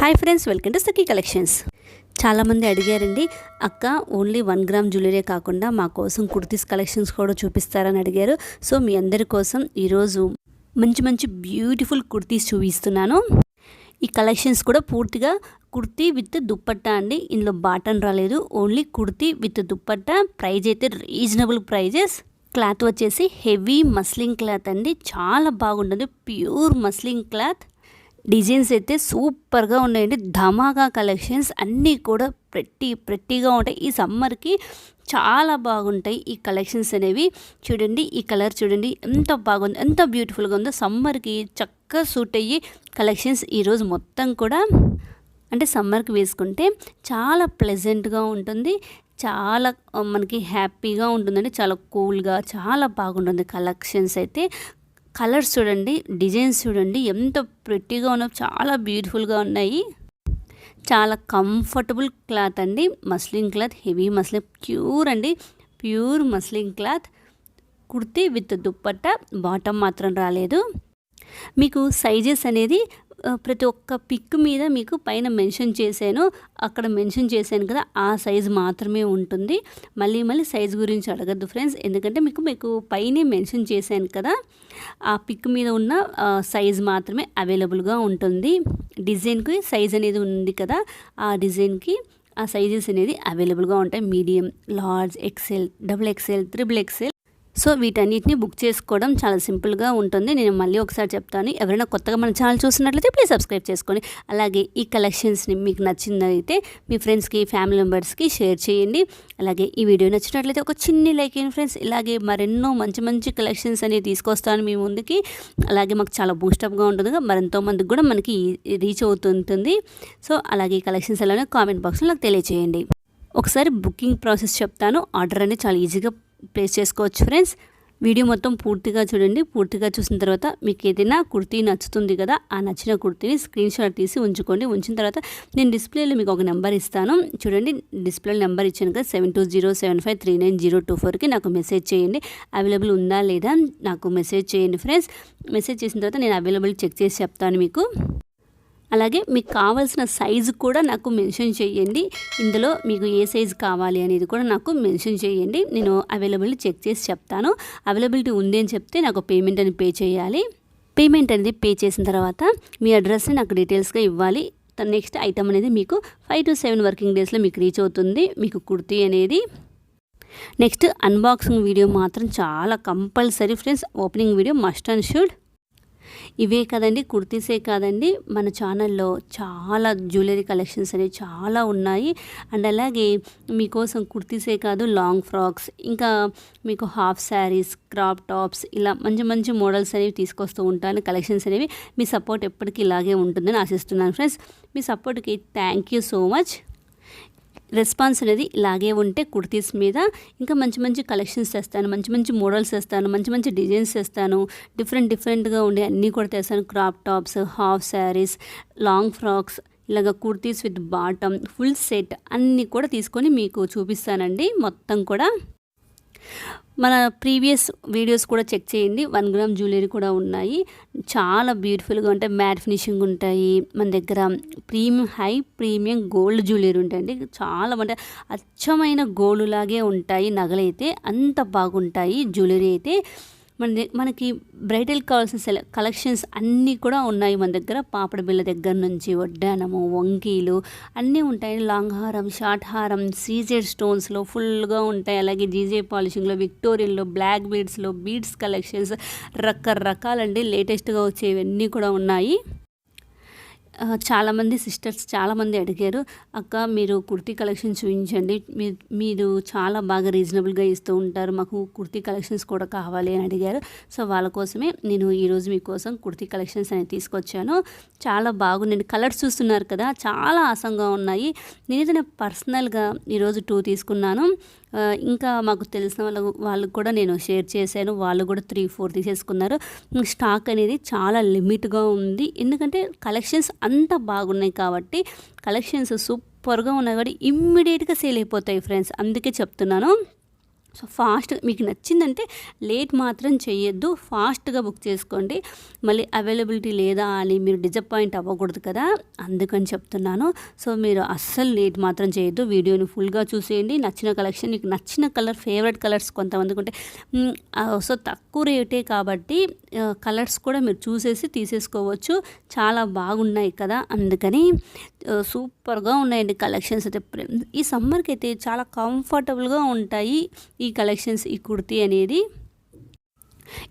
Hi friends welcome to Sakhi collections చాలామంది అడిగారండి అక్క ఓన్లీ వన్ గ్రామ్ జ్యువెలరీ కాకుండా మా కోసం కుర్తీస్ కలెక్షన్స్ కూడా చూపిస్తారని అడిగారు. సో మీ అందరి కోసం ఈరోజు మంచి మంచి బ్యూటిఫుల్ కుర్తీస్ చూపిస్తున్నాను. ఈ కలెక్షన్స్ కూడా పూర్తిగా కుర్తీ విత్ దుప్పట్టా అండి. ఇందులో బాటన్ రాలేదు. Only kurti with dupatta. Price అయితే రీజనబుల్ ప్రైజెస్ క్లాత్ వచ్చేసి హెవీ మస్లింగ్ క్లాత్ అండి. చాలా బాగుంటుంది. ప్యూర్ మస్లింగ్ క్లాత్ డిజైన్స్ అయితే సూపర్గా ఉన్నాయండి. ధమాకా కలెక్షన్స్ అన్నీ కూడా ప్రట్టి ప్రట్టిగా ఉంటాయి. ఈ సమ్మర్కి చాలా బాగుంటాయి ఈ కలెక్షన్స్ అనేవి. చూడండి ఈ కలర్ చూడండి ఎంత బాగుంది ఎంత బ్యూటిఫుల్గా ఉందో సమ్మర్కి చక్కగా సూట్ అయ్యి కలెక్షన్స్ ఈరోజు మొత్తం కూడా. అంటే సమ్మర్కి వేసుకుంటే చాలా ప్లెజెంట్గా ఉంటుంది. చాలా మనకి హ్యాపీగా ఉంటుందండి. చాలా కూల్గా చాలా బాగుంటుంది కలెక్షన్స్ అయితే. కలర్స్ చూడండి డిజైన్స్ చూడండి ఎంత ప్రెట్టిగా ఉన్నాయో చాలా బ్యూటిఫుల్గా ఉన్నాయి. చాలా కంఫర్టబుల్ క్లాత్ అండి. Muslin cloth heavy muslin pure అండి. Pure muslin cloth kurti with dupatta bottom మాత్రం రాలేదు. మీకు సైజెస్ అనేది ప్రతి ఒక్క పిక్ మీద మీకు పైన మెన్షన్ చేశాను. అక్కడ మెన్షన్ చేశాను కదా ఆ సైజు మాత్రమే ఉంటుంది. మళ్ళీ మళ్ళీ సైజ్ గురించి అడగద్దు ఫ్రెండ్స్. ఎందుకంటే మీకు మీకు పైనే మెన్షన్ చేశాను కదా ఆ పిక్ మీద ఉన్న సైజ్ మాత్రమే అవైలబుల్గా ఉంటుంది. డిజైన్కి సైజ్ అనేది ఉంది కదా ఆ డిజైన్కి ఆ సైజెస్ అనేది అవైలబుల్గా ఉంటాయి. Medium large XL double XL triple XL so వీటన్నిటిని బుక్ చేసుకోవడం చాలా సింపుల్గా ఉంటుంది. నేను మళ్ళీ ఒకసారి చెప్తాను. ఎవరైనా కొత్తగా మన ఛానల్ చూసినట్లయితే ప్లీజ్ సబ్స్క్రైబ్ చేసుకొని అలాగే ఈ కలెక్షన్స్ని మీకు నచ్చిందైతే మీ ఫ్రెండ్స్కి ఫ్యామిలీ మెంబర్స్కి షేర్ చేయండి. అలాగే ఈ వీడియో నచ్చినట్లయితే ఒక చిన్ని లైక్ ఇవ్వండి ఫ్రెండ్స్. ఇలాగే మరెన్నో మంచి మంచి కలెక్షన్స్ అనేవి తీసుకొస్తాను మీ ముందుకి. అలాగే మాకు చాలా బూస్టప్గా ఉంటుంది మరెంతో మందికి కూడా మనకి రీచ్ అవుతుంటుంది. సో అలాగే ఈ కలెక్షన్స్ అలానే కామెంట్ బాక్స్లో నాకు తెలియచేయండి. ఒకసారి బుకింగ్ ప్రాసెస్ చెప్తాను. ఆర్డర్ అనేది చాలా ఈజీగా ప్లేస్ చేసుకోవచ్చు ఫ్రెండ్స్ వీడియో మొత్తం పూర్తిగా చూడండి. పూర్తిగా చూసిన తర్వాత మీకు ఏదైనా కుర్తీ నచ్చుతుంది కదా ఆ నచ్చిన కుర్తీని స్క్రీన్ షాట్ తీసి ఉంచుకోండి. ఉంచిన తర్వాత నేను డిస్ప్లేలో మీకు ఒక నెంబర్ ఇస్తాను. చూడండి డిస్ప్లేలో నెంబర్ ఇచ్చాను కదా seven two zero seven five three nine zero two ఫోర్కి నాకు మెసేజ్ చేయండి. అవైలబుల్ ఉందా లేదా నాకు మెసేజ్ చేయండి ఫ్రెండ్స్ మెసేజ్ చేసిన తర్వాత నేను అవైలబుల్ చెక్ చేసి చెప్తాను మీకు. అలాగే మీకు కావాల్సిన సైజు కూడా నాకు మెన్షన్ చేయండి. ఇందులో మీకు ఏ సైజు కావాలి అనేది కూడా నాకు మెన్షన్ చేయండి. నేను అవైలబిలిటీ చెక్ చేసి చెప్తాను. అవైలబిలిటీ ఉంది అని చెప్తే నాకు పేమెంట్ అని పే చేయాలి. పేమెంట్ అనేది పే చేసిన తర్వాత మీ అడ్రస్ని నాకు డీటెయిల్స్గా ఇవ్వాలి. నెక్స్ట్ ఐటమ్ అనేది మీకు ఫైవ్ టు సెవెన్ వర్కింగ్ డేస్లో మీకు రీచ్ అవుతుంది. మీకు కుర్తీ అనేది. నెక్స్ట్ అన్బాక్సింగ్ వీడియో మాత్రం చాలా compulsory friends. Opening video must and should. ఇవే కదండి కుర్తీసే కాదండి. మన ఛానల్లో చాలా జ్యువెలరీ కలెక్షన్స్ అనేవి చాలా ఉన్నాయి. అండ్ అలాగే మీకోసం కుర్తీసే కాదు లాంగ్ ఫ్రాక్స్ ఇంకా మీకు హాఫ్ శారీస్ క్రాప్ టాప్స్ ఇలా మంచి మంచి మోడల్స్ అనేవి తీసుకొస్తూ ఉంటాను. కలెక్షన్స్ అనేవి మీ సపోర్ట్ ఎప్పటికీ ఇలాగే ఉంటుందని ఆశిస్తున్నాను ఫ్రెండ్స్. మీ సపోర్ట్కి thank you so much. Response అనేది ఇలాగే ఉంటే కుర్తీస్ మీద ఇంకా మంచి మంచి కలెక్షన్స్ తెస్తాను మంచి మంచి మోడల్స్ తెస్తాను మంచి మంచి డిజైన్స్ తెస్తాను. డిఫరెంట్ డిఫరెంట్గా ఉండే అన్నీ కూడా తెస్తాను. Crop tops half sarees long frocks ఇలాగ kurtis with bottom full set అన్నీ కూడా తీసుకొని మీకు చూపిస్తానండి. మొత్తం కూడా మన ప్రీవియస్ వీడియోస్ కూడా చెక్ చేయండి. వన్ గ్రామ్ జ్యువెలరీ కూడా ఉన్నాయి. చాలా బ్యూటిఫుల్గా ఉంటాయి. మ్యాట్ ఫినిషింగ్ ఉంటాయి. మన దగ్గర premium high premium gold jewellery ఉంటాయండి. చాలా అంటే అచ్చమైన గోల్డ్ లాగే ఉంటాయి. నగలైతే అంత బాగుంటాయి. జ్యువెలరీ అయితే మన మనకి బ్రైడల్ కావాల్సిన సెల కలెక్షన్స్ అన్నీ కూడా ఉన్నాయి మన దగ్గర. పాపడ బిళ్ళ దగ్గర నుంచి వడ్డానము వంకీలు అన్నీ ఉంటాయి. లాంగ్ హారం షార్ట్ హారం సీజెడ్ స్టోన్స్లో ఫుల్గా ఉంటాయి. అలాగే జీజే పాలిషింగ్లో విక్టోరియన్లో బ్లాక్ బీడ్స్లో బీడ్స్ కలెక్షన్స్ రకరకాలండి. లేటెస్ట్గా వచ్చేవన్నీ కూడా ఉన్నాయి. చాలామంది సిస్టర్స్ చాలామంది అడిగారు అక్క మీరు కుర్తీ కలెక్షన్ చూపించండి. మీ- మీరు చాలా బాగా రీజనబుల్గా ఇస్తూ ఉంటారు. మాకు కుర్తీ కలెక్షన్స్ కూడా కావాలి అని అడిగారు. సో వాళ్ళ కోసమే నేను ఈరోజు మీకోసం కుర్తీ కలెక్షన్స్ అనేది తీసుకొచ్చాను. చాలా బాగున్నాయి. కలర్స్ చూస్తున్నారు కదా చాలా ఆసంగా ఉన్నాయి. నేను పర్సనల్గా ఈరోజు టూ తీసుకున్నాను. ఇంకా మాకు తెలిసిన వాళ్ళ వాళ్ళకు కూడా నేను షేర్ చేశాను. వాళ్ళు కూడా త్రీ ఫోర్ తీసేసుకున్నారు. స్టాక్ అనేది చాలా లిమిట్గా ఉంది. ఎందుకంటే కలెక్షన్స్ అంత బాగున్నాయి కాబట్టి కలెక్షన్స్ సూపర్గా ఉన్నాయి కాబట్టి ఇమ్మీడియట్గా సేల్ అయిపోతాయి ఫ్రెండ్స్. అందుకే చెప్తున్నాను. సో ఫాస్ట్ మీకు నచ్చిందంటే లేట్ మాత్రం చేయొద్దు ఫాస్ట్గా బుక్ చేసుకోండి. మళ్ళీ అవైలబిలిటీ లేదా అని మీరు డిజపాయింట్ అవ్వకూడదు కదా అందుకని చెప్తున్నాను. సో మీరు అస్సలు లేట్ మాత్రం చేయొద్దు వీడియోని ఫుల్గా చూసేయండి. నచ్చిన కలెక్షన్ మీకు నచ్చిన కలర్ ఫేవరెట్ కలర్స్ కొంతమందికి ఉంటే సో తక్కువ రేటే కాబట్టి కలర్స్ కూడా మీరు చూసేసి తీసేసుకోవచ్చు. చాలా బాగున్నాయి కదా అందుకని సూపర్గా ఉన్నాయండి కలెక్షన్స్. అయితే ఈ సమ్మర్కి అయితే చాలా కంఫర్టబుల్గా ఉంటాయి ఈ కలెక్షన్స్ ఈ కుర్తీ అనేది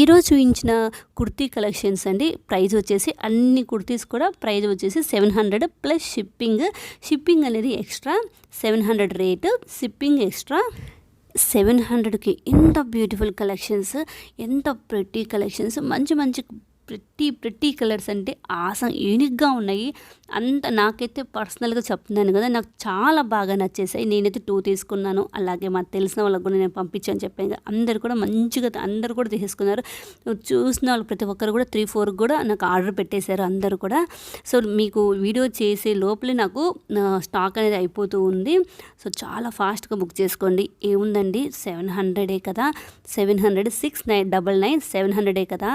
ఈరోజు చూపించిన కుర్తీ కలెక్షన్స్ అండి. ప్రైజ్ వచ్చేసి అన్ని కుర్తీస్ కూడా ప్రైజ్ వచ్చేసి seven hundred plus shipping. Shipping అనేది extra seven hundred rate shipping extra seven హండ్రెడ్కి. ఎంత బ్యూటిఫుల్ కలెక్షన్స్ ఎంత ప్రెట్టి కలెక్షన్స్ మంచి మంచి ప్రతి ప్రతి కలర్స్ అంటే ఆసం యూనిక్గా ఉన్నాయి. అంత నాకైతే పర్సనల్గా చెప్తున్నాను కదా నాకు చాలా బాగా నచ్చేసాయి. నేనైతే టూ తీసుకున్నాను. అలాగే మాకు తెలిసిన వాళ్ళకి కూడా నేను పంపించాను చెప్పాను కదా అందరు కూడా మంచిగా అందరు కూడా తీసుకున్నారు. చూసిన వాళ్ళు ప్రతి ఒక్కరు కూడా త్రీ ఫోర్ కూడా నాకు ఆర్డర్ పెట్టేశారు అందరూ కూడా. సో మీకు వీడియో చేసే లోపలే నాకు స్టాక్ అనేది అయిపోతూ ఉంది. సో చాలా ఫాస్ట్గా బుక్ చేసుకోండి. ఏముందండి? సెవెన్ హండ్రెడే కదా seven hundred six nine double nine seven హండ్రెడే కదా.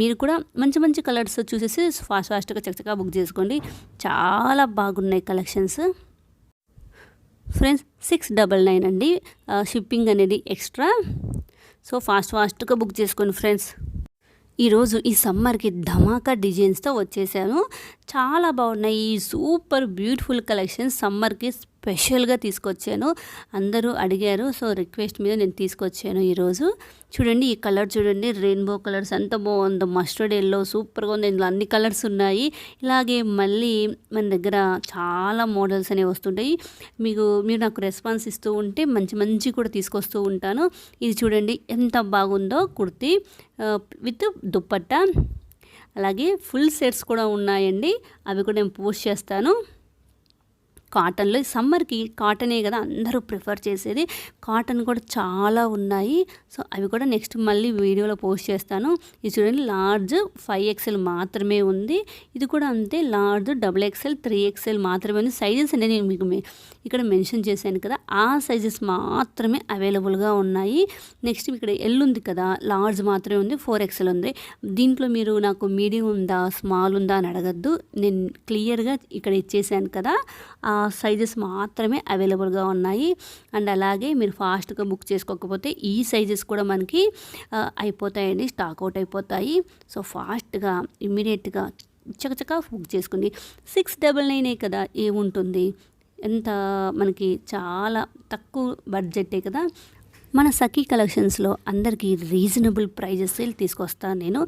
మీరు కూడా మంచి మంచి కలర్స్ చూసేసి ఫాస్ట్ ఫాస్ట్గా చక్కగా బుక్ చేసుకోండి. చాలా బాగున్నాయి collections. Friends six double nine అండి. షిప్పింగ్ అనేది ఎక్స్ట్రా. సో ఫాస్ట్ ఫాస్ట్గా బుక్ చేసుకోండి ఫ్రెండ్స్. ఈరోజు ఈ సమ్మర్కి ధమాకా డిజైన్స్తో వచ్చేసాను. చాలా బాగున్నాయి. ఈ సూపర్ బ్యూటిఫుల్ కలెక్షన్ సమ్మర్కి స్పెషల్గా తీసుకొచ్చాను. అందరూ అడిగారు. సో రిక్వెస్ట్ మీద నేను తీసుకొచ్చాను ఈరోజు. చూడండి ఈ కలర్ చూడండి. రెయిన్బో కలర్స్ ఎంత బాగుందో. మస్టర్డ్ ఎల్లో సూపర్గా ఉంది. ఇందులో అన్ని కలర్స్ ఉన్నాయి. ఇలాగే మళ్ళీ మన దగ్గర చాలా మోడల్స్ అనేవి వస్తుంటాయి. మీకు మీరు నాకు రెస్పాన్స్ ఇస్తూ ఉంటే మంచి మంచి కూడా తీసుకొస్తూ ఉంటాను. ఇది చూడండి ఎంత బాగుందో కుర్తీ. విత్ దుప్పట్ట. అలాగే ఫుల్ సెట్స్ కూడా ఉన్నాయండి. అవి కూడా నేను పోస్ట్ చేస్తాను. కాటన్లో. సమ్మర్కి కాటనే కదా అందరూ ప్రిఫర్ చేసేది. కాటన్ కూడా చాలా ఉన్నాయి. సో అవి కూడా నెక్స్ట్ మళ్ళీ వీడియోలో పోస్ట్ చేస్తాను. ఇది చూడండి లార్జ్ ఫైవ్ ఎక్స్ఎల్ మాత్రమే ఉంది. ఇది కూడా అంతే large double XL three XL మాత్రమే ఉంది. సైజెస్ అనేది నేను మీకు ఇక్కడ మెన్షన్ చేశాను కదా ఆ సైజెస్ మాత్రమే అవైలబుల్గా ఉన్నాయి. నెక్స్ట్ ఇక్కడ ఎల్ ఉంది కదా లార్జ్ మాత్రమే ఉంది ఫోర్ ఎక్స్ఎల్ ఉంది. దీంట్లో మీరు నాకు మీడియం ఉందా స్మాల్ ఉందా అని అడగద్దు. నేను క్లియర్గా ఇక్కడ ఇచ్చేసాను కదా. ఆ సైజెస్ మాత్రమే అవైలబుల్గా ఉన్నాయి. అండ్ అలాగే మీరు ఫాస్ట్గా బుక్ చేసుకోకపోతే ఈ సైజెస్ కూడా మనకి అయిపోతాయండి స్టాక్ అవుట్ అయిపోతాయి. సో ఫాస్ట్గా ఇమ్మీడియట్గా చకచక బుక్ చేసుకోండి. సిక్స్ డబల్ నైనే కదా ఏముంటుంది? ఎంత మనకి చాలా తక్కువ బడ్జెటే కదా మన సఖీ కలెక్షన్స్లో అందరికీ రీజనబుల్ ప్రైజెస్ తీసుకొస్తాను నేను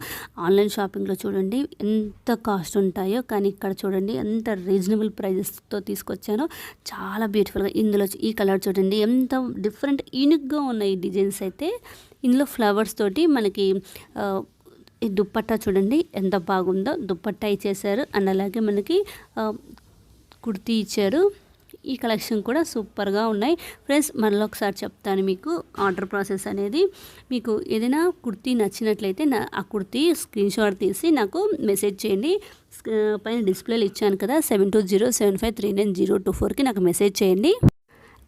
ఆన్లైన్ షాపింగ్లో చూడండి ఎంత కాస్ట్ ఉంటాయో కానీ ఇక్కడ చూడండి ఎంత రీజనబుల్ ప్రైజెస్తో తీసుకొచ్చానో. చాలా బ్యూటిఫుల్గా ఇందులో ఈ కలర్ చూడండి ఎంత డిఫరెంట్ యూనిక్గా ఉన్నాయి డిజైన్స్ అయితే ఇందులో ఫ్లవర్స్ తోటి మనకి ఈ దుప్పట్టా చూడండి ఎంత బాగుందో. దుప్పట్టా ఇచ్చేసారు అండ్ అలాగే మనకి కుర్తీ ఇచ్చారు. ఈ కలెక్షన్ కూడా సూపర్గా ఉన్నాయి. ఫ్రెండ్స్ మరలా ఒకసారి చెప్తాను మీకు ఆర్డర్ ప్రాసెస్ అనేది. మీకు ఏదైనా కుర్తీ నచ్చినట్లయితే నా ఆ కుర్తీ స్క్రీన్ షాట్ తీసి నాకు మెసేజ్ చేయండి. పైన డిస్ప్లేలో ఇచ్చాను కదా seven two zero seven five three nine zero two ఫోర్కి నాకు మెసేజ్ చేయండి.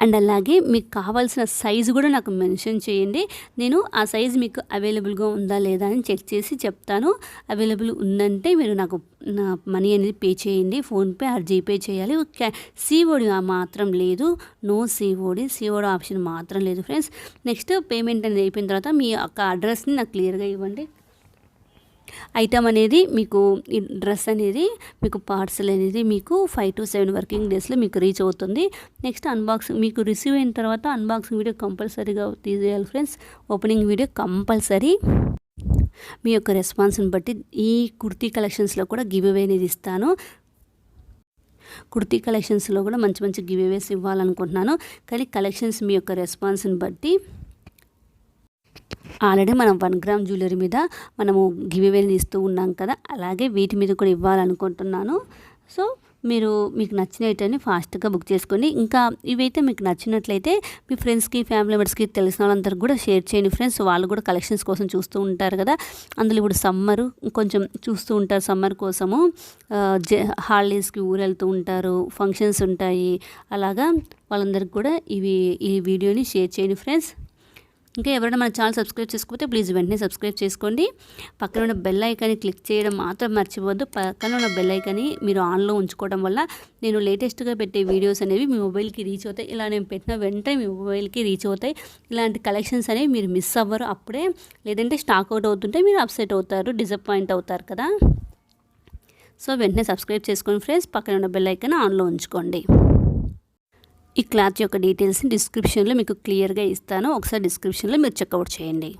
అండ్ అలాగే మీకు కావాల్సిన సైజు కూడా నాకు మెన్షన్ చేయండి. నేను ఆ సైజు మీకు అవైలబుల్గా ఉందా లేదా అని చెక్ చేసి చెప్తాను. అవైలబుల్ ఉందంటే మీరు నాకు నా మనీ అనేది పే చేయండి. ఫోన్పే ఆర్ జీపే చేయాలి. క్యా సిఓడి మాత్రం లేదు. నో సిఓడి సిఓడి ఆప్షన్ మాత్రం లేదు ఫ్రెండ్స్. నెక్స్ట్ పేమెంట్ అనేది అయిపోయిన తర్వాత మీ యొక్క అడ్రస్ని నాకు క్లియర్గా ఇవ్వండి. ఐటమ్ అనేది మీకు ఈ డ్రెస్ అనేది మీకు పార్సల్ అనేది మీకు ఫైవ్ టు సెవెన్ వర్కింగ్ డేస్లో మీకు రీచ్ అవుతుంది. నెక్స్ట్ అన్బాక్సింగ్ మీకు రిసీవ్ అయిన తర్వాత అన్బాక్సింగ్ వీడియో కంపల్సరీగా తీసేయాలి ఫ్రెండ్స్ ఓపెనింగ్ వీడియో కంపల్సరీ మీ యొక్క రెస్పాన్స్ని బట్టి ఈ కుర్తీ కలెక్షన్స్లో కూడా గివ్ అవే అనేది ఇస్తాను. కుర్తీ కలెక్షన్స్లో కూడా మంచి మంచి గివ్ అవేస్ ఇవ్వాలనుకుంటున్నాను. కానీ కలెక్షన్స్ మీ యొక్క రెస్పాన్స్ని బట్టి ఆల్రెడీ మనం వన్ గ్రామ్ జ్యువెలరీ మీద మనము గివ్ ఇస్తూ ఉన్నాం కదా అలాగే వీటి మీద కూడా ఇవ్వాలనుకుంటున్నాను. సో మీరు మీకు నచ్చిన ఐటమ్ని ఫాస్ట్గా బుక్ చేసుకోండి ఇంకా ఇవైతే మీకు నచ్చినట్లయితే మీ ఫ్రెండ్స్కి ఫ్యామిలీ మెంబర్స్కి తెలిసిన వాళ్ళందరికీ కూడా షేర్ చేయండి ఫ్రెండ్స్. వాళ్ళు కూడా కలెక్షన్స్ కోసం చూస్తూ ఉంటారు కదా. అందులో ఇప్పుడు సమ్మర్ కొంచెం చూస్తూ ఉంటారు సమ్మర్ కోసము. హాలిడేస్కి ఊరు వెళ్తూ ఉంటారు ఫంక్షన్స్ ఉంటాయి. అలాగా వాళ్ళందరికీ కూడా ఇవి ఈ వీడియోని షేర్ చేయండి ఫ్రెండ్స్. ఇంకా ఎవరైనా మన ఛానల్ సబ్స్క్రైబ్ చేసుకోకపోతే ప్లీజ్ వెంటనే సబ్స్క్రైబ్ చేసుకోండి. పక్కన ఉన్న బెల్ ఐకాన్ని క్లిక్ చేయడం మాత్రం మర్చిపోవద్దు. పక్కన ఉన్న బెల్ ఐకాన్ని మీరు ఆన్లో ఉంచుకోవడం వల్ల నేను లేటెస్ట్గా పెట్టే వీడియోస్ అనేవి మీ మొబైల్కి రీచ్ అవుతాయి. ఇలా నేను పెట్టిన వెంటనే మీ మొబైల్కి రీచ్ అవుతాయి. ఇలాంటి కలెక్షన్స్ అనేవి మీరు మిస్ అవ్వరు. అప్పుడే లేదంటే స్టాక్ అవుట్ అవుతుంటే మీరు అప్సెట్ అవుతారు డిసప్పాయింట్ అవుతారు కదా. సో వెంటనే సబ్స్క్రైబ్ చేసుకోండి ఫ్రెండ్స్. పక్కన ఉన్న బెల్ ఐకాన్ ఆన్లో ఉంచుకోండి. ఈ క్లాత్ యొక్క డీటెయిల్స్ని డిస్క్రిప్షన్లో మీకు క్లియర్గా ఇస్తాను. ఒకసారి డిస్క్రిప్షన్లో మీరు చెక్అవుట్ చేయండి.